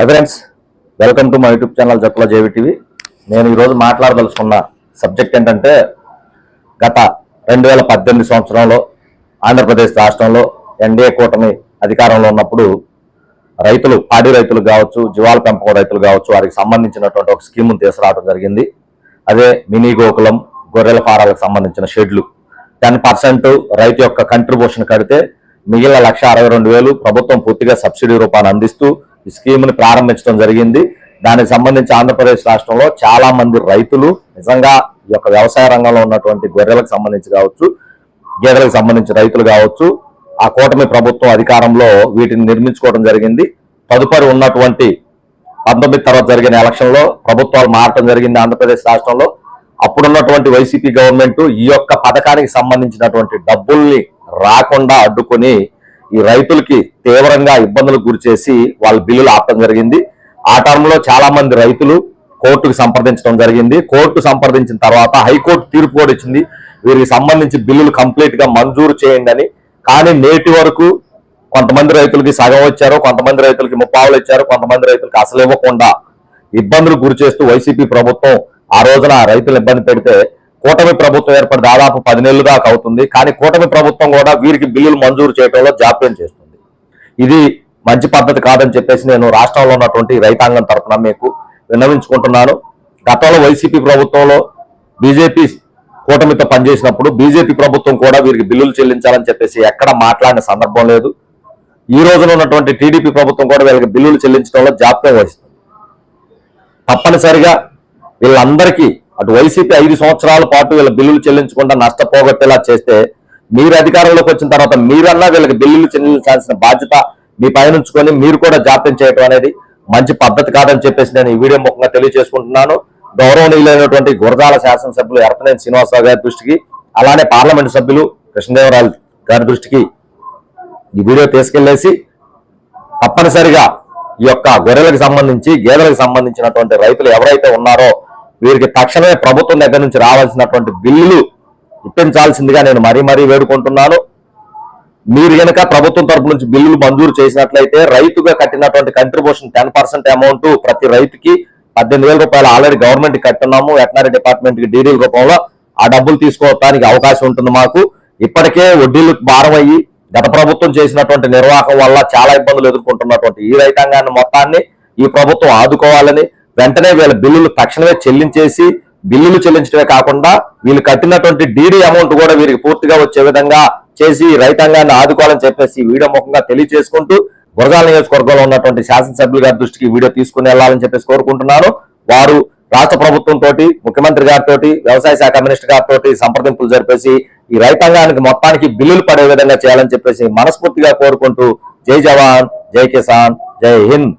Hi friends welcome to my YouTube channel Jakkula JVTV నేను ఈరోజు మాట్లాడదలుచుకున్న subject ఏంటంటే గత రెండు వేల పద్దెనిమిది సంవత్సరంలో ఆంధ్రప్రదేశ్ రాష్ట్రంలో ఎన్డీఏ కూటమి అధికారంలో ఉన్నప్పుడు రైతులు పాడి రైతులు కావచ్చు జీవాల పెంపకం రైతులు కావచ్చు వారికి సంబంధించినటువంటి ఒక స్కీమ్ను తీసుకురావడం జరిగింది. అదే మినీ గోకులం గొర్రెల ఫారాలకు సంబంధించిన షెడ్లు. టెన్ పర్సెంట్ రైతు యొక్క కంట్రిబ్యూషన్ కడితే మిగిలిన లక్ష అరవై రెండు వేలు ప్రభుత్వం పూర్తిగా సబ్సిడీ రూపాన్ని అందిస్తూ ఈ స్కీమ్ని ప్రారంభించడం జరిగింది. దానికి సంబంధించి ఆంధ్రప్రదేశ్ రాష్ట్రంలో చాలా మంది రైతులు నిజంగా ఈ యొక్క వ్యవసాయ రంగంలో ఉన్నటువంటి గొర్రెలకు సంబంధించి కావచ్చు గేదెలకు సంబంధించి రైతులు కావచ్చు ఆ కూటమి ప్రభుత్వం అధికారంలో వీటిని నిర్మించుకోవడం జరిగింది. తదుపరి ఉన్నటువంటి పంతొమ్మిది తర్వాత జరిగిన ఎలక్షన్లో ప్రభుత్వాలు మారటం జరిగింది ఆంధ్రప్రదేశ్ రాష్ట్రంలో. అప్పుడున్నటువంటి వైసీపీ గవర్నమెంట్ ఈ యొక్క పథకానికి సంబంధించినటువంటి డబ్బుల్ని రాకుండా అడ్డుకొని ఈ రైతులకి తీవ్రంగా ఇబ్బందులకు గురి చేసి వాళ్ళ బిల్లులు ఆపడం జరిగింది. ఆ టర్మ్లో చాలా మంది రైతులు కోర్టుకు సంప్రదించడం జరిగింది. కోర్టు సంప్రదించిన తర్వాత హైకోర్టు తీర్పు కూడా ఇచ్చింది. వీరికి సంబంధించి బిల్లులు కంప్లీట్గా మంజూరు చేయండి అని కానీ నేటి వరకు కొంతమంది రైతులకి సగం వచ్చారు కొంతమంది రైతులకి ముప్పావులు ఇచ్చారు కొంతమంది రైతులకి అసలు ఇవ్వకుండా ఇబ్బందులు గురి చేస్తూ వైసీపీ ప్రభుత్వం ఆ రోజున రైతులు ఇబ్బంది పెడితే కూటమి ప్రభుత్వం ఏర్పడి దాదాపు పది నెలలు దాకా అవుతుంది. కానీ కూటమి ప్రభుత్వం కూడా వీరికి బిల్లులు మంజూరు చేయడంలో జాప్యం చేస్తుంది. ఇది మంచి పద్ధతి కాదని చెప్పేసి నేను రాష్ట్రంలో ఉన్నటువంటి రైతాంగం తరఫున మీకు విన్నవించుకుంటున్నాను. గతంలో వైసీపీ ప్రభుత్వంలో బీజేపీ కూటమితో పనిచేసినప్పుడు బీజేపీ ప్రభుత్వం కూడా వీరికి బిల్లులు చెల్లించాలని చెప్పేసి ఎక్కడ మాట్లాడిన సందర్భం లేదు. ఈ రోజున ఉన్నటువంటి టీడీపీ ప్రభుత్వం కూడా వీళ్ళకి బిల్లులు చెల్లించడంలో జాప్యం వహిస్తుంది. తప్పనిసరిగా వీళ్ళందరికీ అటు వైసీపీ ఐదు సంవత్సరాల పాటు వీళ్ళ బిల్లులు చెల్లించకుండా నష్టపోగొట్టేలా చేస్తే మీరు అధికారంలోకి వచ్చిన తర్వాత మీరన్నా వీళ్ళకి బిల్లులు చెల్లించాల్సిన బాధ్యత మీ పైన ఉంచుకొని మీరు కూడా జాప్యం చేయడం అనేది మంచి పద్ధతి కాదని చెప్పేసి నేను ఈ వీడియో ముఖంగా తెలియజేసుకుంటున్నాను. గౌరవనీయులైనటువంటి గురజాల శాసనసభ్యులు ఎర్పనేని శ్రీనివాసరావు గారి దృష్టికి అలానే పార్లమెంటు సభ్యులు కృష్ణదేవరాయలు గారి దృష్టికి ఈ వీడియో తీసుకెళ్ళేసి తప్పనిసరిగా ఈ యొక్క గొర్రెలకు సంబంధించి గేదెలకు సంబంధించినటువంటి రైతులు ఎవరైతే ఉన్నారో వీరికి తక్షణమే ప్రభుత్వం దగ్గర నుంచి రావాల్సినటువంటి బిల్లులు ఇప్పించాల్సిందిగా నేను మరీ మరీ వేడుకుంటున్నాను. మీరు గనక ప్రభుత్వం తరపు నుంచి బిల్లులు మంజూరు చేసినట్లయితే రైతుగా కట్టినటువంటి కంట్రిబ్యూషన్ టెన్ పర్సెంట్ అమౌంట్ ప్రతి రైతుకి పద్దెనిమిది వేల రూపాయలు ఆల్రెడీ గవర్నమెంట్ కట్టున్నాము వెటనరీ డిపార్ట్మెంట్కి డీడీల రూపంలో ఆ డబ్బులు తీసుకోవడానికి అవకాశం ఉంటుంది మాకు. ఇప్పటికే వడ్డీలు భారం అయ్యి గత ప్రభుత్వం చేసినటువంటి నిర్వాహకం వల్ల చాలా ఇబ్బందులు ఎదుర్కొంటున్నటువంటి ఈ రైతాంగాన్ని మొత్తాన్ని ఈ ప్రభుత్వం ఆదుకోవాలని వెంటనే వీళ్ళ బిల్లులు తక్షణమే చెల్లించేసి బిల్లులు చెల్లించడమే కాకుండా వీళ్ళు కట్టినటువంటి డీడీ అమౌంట్ కూడా వీరికి పూర్తిగా వచ్చే విధంగా చేసి రైతాంగాన్ని ఆదుకోవాలని చెప్పేసి వీడియో ముఖంగా తెలియజేసుకుంటూ గురజాల నియోజకవర్గంలో ఉన్నటువంటి శాసనసభ్యులు గారి దృష్టికి వీడియో తీసుకుని వెళ్ళాలని చెప్పేసి కోరుకుంటున్నాను. వారు రాష్ట్ర ప్రభుత్వం తోటి ముఖ్యమంత్రి గారితో వ్యవసాయ శాఖ మినిస్టర్ గారితో సంప్రదింపులు జరిపేసి ఈ రైతాంగానికి మొత్తానికి బిల్లులు పడే విధంగా చేయాలని చెప్పేసి మనస్ఫూర్తిగా కోరుకుంటూ జై జవాన్ జై కిసాన్ జై హింద్.